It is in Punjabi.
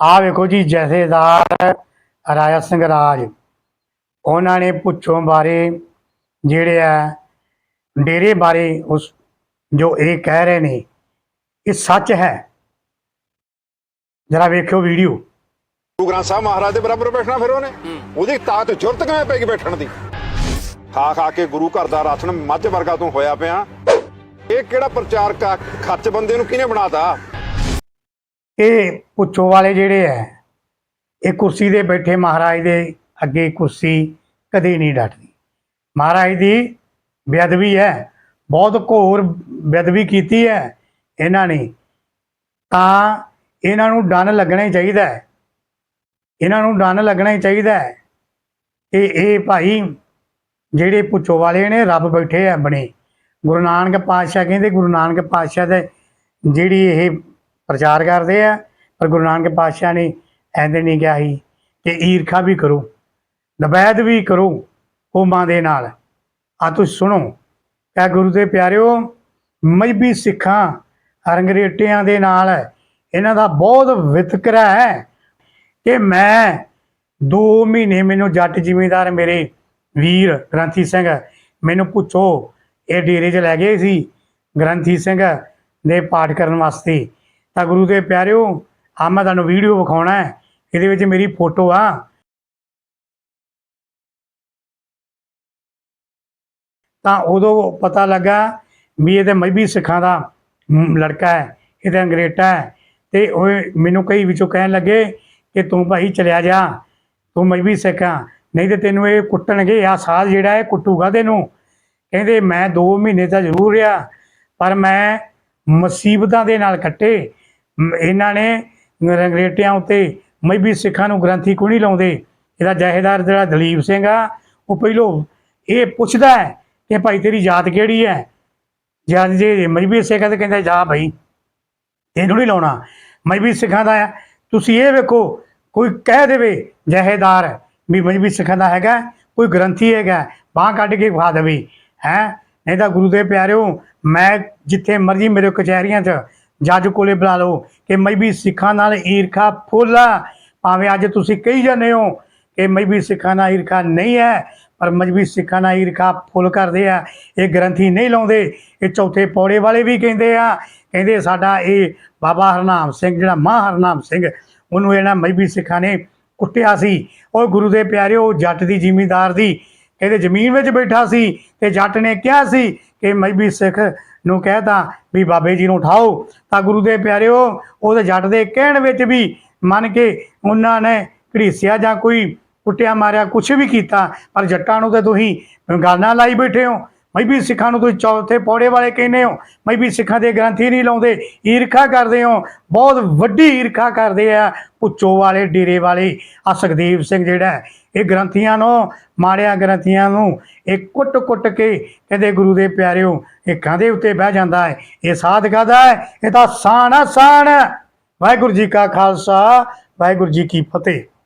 ਆ ਵੇਖੋ ਜੀ, ਜਥੇਦਾਰ ਰਾਜਾ ਸਿੰਘ ਰਾਜ ਉਹਨਾਂ ਨੇ ਪੁੱਛੋਂ ਬਾਰੇ ਜਿਹੜੇ ਆ, ਡੇਰੇ ਬਾਰੇ ਉਸ ਜੋ ਇਹ ਕਹਿ ਰਹੇ ਨੇ, ਇਹ ਸੱਚ ਹੈ। ਜਰਾ ਵੇਖਿਓ ਵੀਡੀਓ। ਗੁਰੂ ਗ੍ਰੰਥ ਸਾਹਿਬ ਮਹਾਰਾਜ ਦੇ ਬਰਾਬਰ ਬੈਠਣਾ ਫਿਰ ਉਹਨੇ। ਉਹਦੀ ਤਾਕਤ ਜੁਰਤ ਕਿਵੇਂ ਪੈ ਗਈ ਬੈਠਣ ਦੀ? ਖਾ ਖਾ ਕੇ ਗੁਰੂ ਘਰ ਦਾ ਰਾਸ਼ਨ ਮੱਝ ਵਰਗਾ ਤੋਂ ਹੋਇਆ ਪਿਆ। ਇਹ ਕਿਹੜਾ ਪ੍ਰਚਾਰਕ ਖਰਚ ਬੰਦੇ ਨੂੰ ਕਿਹਨੇ ਬਣਾਤਾ? ਇਹ ਪੁੱਛੋ ਵਾਲੇ ਜਿਹੜੇ ਐ, ਇਹ ਕੁਰਸੀ ਦੇ ਬੈਠੇ ਮਹਾਰਾਜ ਦੇ ਅੱਗੇ ਕੁਰਸੀ ਕਦੇ ਨਹੀਂ ਡਟਦੀ। ਮਹਾਰਾਜ ਦੀ ਬੇਅਦਬੀ ਹੈ ਬਹੁਤ ਘੋਰ ਬੇਅਦਬੀ ਕੀਤੀ ਹੈ ਇਹਨਾਂ ਨੇ। ਤਾਂ ਇਹਨਾਂ ਨੂੰ ਡੰਨ ਲੱਗਣਾ ਹੀ ਚਾਹੀਦਾ ਹੈ ਇਹਨਾਂ ਨੂੰ ਡੰਨ ਲੱਗਣਾ ਹੀ ਚਾਹੀਦਾ ਹੈ ਤੇ ਇਹ ਭਾਈ ਜਿਹੜੇ ਪੁੱਛੋ ਵਾਲੇ ਨੇ, ਰੱਬ ਬੈਠੇ ਆ ਬਣੇ ਗੁਰੂ ਨਾਨਕ ਪਾਤਸ਼ਾਹ ਕਹਿੰਦੇ, ਗੁਰੂ ਨਾਨਕ ਪਾਤਸ਼ਾਹ ਦੇ ਜਿਹੜੀ ਇਹ ਪ੍ਰਚਾਰ ਕਰਦੇ ਆ, ਪਰ ਗੁਰੂ ਨਾਨਕ ਪਾਤਸ਼ਾਹ ਨੇ ਐਂਦੇ ਨਹੀਂ ਕਿਹਾ ਸੀ ਕਿ ਈਰਖਾ ਵੀ ਕਰੋ, ਨਬੈਦ ਵੀ ਕਰੋ ਕੌਮਾਂ ਦੇ ਨਾਲ। ਆ ਤੁਸੀਂ ਸੁਣੋ ਕਹ ਗੁਰੂ ਦੇ ਪਿਆਰਿਓ ਮਜਬੀ ਸਿੱਖਾਂ ਰੰਗਰੇਟਿਆਂ ਦੇ ਨਾਲ ਇਹਨਾਂ ਦਾ ਬਹੁਤ ਵਿਤਕਰਾ ਹੈ ਕਿ ਮੈਂ 2 ਮਹੀਨੇ ਮੈਨੂੰ ਜੱਟ ਜ਼ਿਮੀਂਦਾਰ ਮੇਰੇ ਵੀਰ ਗ੍ਰੰਥੀ ਸਿੰਘ ਮੈਨੂੰ ਪੁੱਛੋ, ਇਹ ਡੇਰੇ 'ਚ ਲੈ ਗਏ ਸੀ ਗ੍ਰੰਥੀ ਸਿੰਘ ਦੇ ਪਾਠ ਕਰਨ ਵਾਸਤੇ। ਤਾਂ ਗੁਰੂ ਦੇ ਪਿਆਰਿਓ ਆ ਮੈਂ ਤੁਹਾਨੂੰ ਵੀਡੀਓ ਵਿਖਾਉਣਾ ਹੈ। ਇਹਦੇ ਵਿੱਚ ਮੇਰੀ ਫੋਟੋ ਆ। ਤਾਂ ਉਦੋਂ ਪਤਾ ਲੱਗਾ ਵੀ ਇਹ ਤੇ ਮਜਬੀ ਸਿੱਖਾਂ ਦਾ ਲੜਕਾ ਹੈ। ਇਹ ਤੇ ਅੰਗਰੇਟਾ ਹੈ। ਤੇ ਉਹ ਮੈਨੂੰ ਕਈ ਵਿੱਚੋਂ ਕਹਿਣ ਲੱਗੇ ਕਿ ਤੂੰ ਭਾਈ ਚਲਿਆ ਜਾ, ਤੂੰ ਮਜਬੀ ਸਿੱਖ ਆ। ਨਹੀਂ ਤੇ ਤੈਨੂੰ ਇਹ ਕੁੱਟਣਗੇ ਆ ਸਾਧ ਜਿਹੜਾ ਇਹ ਕੁੱਟੂਗਾ ਤੈਨੂੰ। ਕਹਿੰਦੇ ਮੈਂ 2 ਮਹੀਨੇ ਤਾਂ ਜ਼ਰੂਰ ਰਿਹਾ, ਪਰ ਮੈਂ ਮੁਸੀਬਤਾਂ ਦੇ ਨਾਲ ਕੱਟੇ। ਇਹਨਾਂ ਨੇ ਰੰਗਰੇਟਿਆਂ ਉੱਤੇ ਮਈਬੀ ਸਿੱਖਾਂ ਨੂੰ ਗ੍ਰੰਥੀ ਕਿਉਂ ਨਹੀਂ ਲਾਉਂਦੇ? ਇਹਦਾ ਜਹੇਦਾਰ ਜਿਹੜਾ ਦਲੀਪ ਸਿੰਘ ਆ, ਉਹ ਪਹਿਲੋਂ ਇਹ ਪੁੱਛਦਾ ਹੈ ਕਿ ਭਾਈ ਤੇਰੀ ਜਾਤ ਕਿਹੜੀ ਹੈ? ਜਦ ਜੇ ਮਜਬੀ ਸਿੱਖ ਆ ਤੇ ਕਹਿੰਦਾ, ਜਾ ਭਾਈ ਇਹਨੂੰ ਨਹੀਂ ਲਾਉਣਾ। ਮਜਬੀ ਸਿੱਖਾਂ ਦਾ ਆ, ਤੁਸੀਂ ਇਹ ਵੇਖੋ, ਕੋਈ ਕਹਿ ਦੇਵੇ ਜਹੇਦਾਰ ਵੀ ਮਜਬੀ ਸਿੱਖਾਂ ਦਾ ਹੈਗਾ, ਕੋਈ ਗ੍ਰੰਥੀ ਹੈਗਾ, ਬਾਹ ਕੱਢ ਕੇ ਖਾ ਦੇਵੇ, ਹੈ? ਨਹੀਂ ਤਾਂ ਗੁਰੂ ਦੇ ਪਿਆਰਿਓ, ਮੈਂ ਜਿੱਥੇ ਮਰਜ਼ੀ ਮੇਰੇ ਕਚਹਿਰੀਆਂ 'ਚ ਜੱਜ ਕੋਲੇ ਬੁਲਾ ਲਓ ਕਿ ਮਜਬੀ ਸਿੱਖਾਂ ਨਾਲ ਈਰਖਾ ਫੁੱਲ ਭਾਵੇਂ ਅੱਜ ਤੁਸੀਂ ਕਹੀ ਜਾਂਦੇ ਹੋ ਕਿ ਮਜਬੀ ਸਿੱਖਾਂ ਨਾਲ ਈਰਖਾ ਨਹੀਂ ਹੈ, ਪਰ ਮਜਬੀ ਸਿੱਖਾਂ ਨਾਲ ਈਰਖਾ ਫੁੱਲ ਕਰਦੇ ਆ। ਇਹ ਗ੍ਰੰਥੀ ਨਹੀਂ ਲਾਉਂਦੇ, ਇਹ ਚੌਥੇ ਪੌੜੇ ਵਾਲੇ ਵੀ ਕਹਿੰਦੇ ਆ। ਕਹਿੰਦੇ ਸਾਡਾ ਇਹ ਬਾਬਾ ਹਰਨਾਮ ਸਿੰਘ, ਜਿਹੜਾ ਮਾਂ ਹਰਨਾਮ ਸਿੰਘ, ਉਹਨੂੰ ਇਹਨਾਂ ਮਜਬੀ ਸਿੱਖਾਂ ਨੇ ਕੁੱਟਿਆ ਸੀ। ਉਹ ਗੁਰੂ ਦੇ ਪਿਆਰਿਓ, ਜੱਟ ਦੀ ਜ਼ਿਮੀਂਦਾਰ ਦੀ, ਕਹਿੰਦੇ ਜ਼ਮੀਨ ਵਿੱਚ ਬੈਠਾ ਸੀ ਤੇ ਜੱਟ ਨੇ ਕਿਹਾ ਸੀ ਕਿ ਮਜਬੀ ਸਿੱਖ ਨੂੰ ਕਹਿਤਾ ਵੀ ਬਾਬੇ ਜੀ ਨੂੰ ਉਠਾਓ। ਤਾਂ ਗੁਰੂ ਦੇ ਪਿਆਰਿਓ ਉਹਦੇ ਜੱਟ ਦੇ ਕਹਿਣ ਵਿੱਚ ਵੀ ਮੰਨ ਕੇ ਉਹਨਾਂ ਨੇ ਘੜੀਸਿਆ ਜਾਂ ਕੋਈ ਕੁੱਟਿਆ ਮਾਰਿਆ ਕੁਝ ਵੀ ਕੀਤਾ, ਪਰ ਜੱਟਾਂ ਨੂੰ ਤਾਂ ਤੁਸੀਂ ਗਾਲਾਂ ਲਾਈ ਬੈਠੇ ਹੋ। ਮਜਬੀ ਸਿੱਖਾਂ ਨੂੰ ਤੁਸੀਂ ਚੌਥੇ ਪੌੜੇ ਵਾਲੇ ਕਹਿੰਦੇ ਹੋ। ਮਜਬੀ ਸਿੱਖਾਂ ਦੇ ਗ੍ਰੰਥੀ ਨਹੀਂ ਲਾਉਂਦੇ। ਈਰਖਾ ਕਰਦੇ ਹੋ। ਬਹੁਤ ਵੱਡੀ ਈਰਖਾ ਕਰਦੇ ਆ। ਪੁੱਚੋ ਵਾਲੇ ਡੇਰੇ ਵਾਲੇ ਆ ਸੁਖਦੇਵ ਸਿੰਘ ਜਿਹੜਾ ਹੈ, ਇਹ ਗ੍ਰੰਥੀਆਂ ਨੂੰ ਮਾੜਿਆ ਗ੍ਰੰਥੀਆਂ ਨੂੰ ਇਹ ਕੁੱਟ-ਕੁੱਟ ਕੇ ਕਹਿੰਦੇ ਗੁਰੂ ਦੇ ਪਿਆਰਿਓ ਇਹ ਕਾਹਦੇ ਉੱਤੇ ਬਹਿ ਜਾਂਦਾ ਹੈ? ਇਹ ਸਾਧਗਾ ਦਾ ਇਹ ਤਾਂ ਸਾਨ ਆ ਸਾਨ ਵਾਹਿਗੁਰੂ ਜੀ ਕਾ ਖਾਲਸਾ ਵਾਹਿਗੁਰੂ ਜੀ ਕੀ ਫਤਿਹ।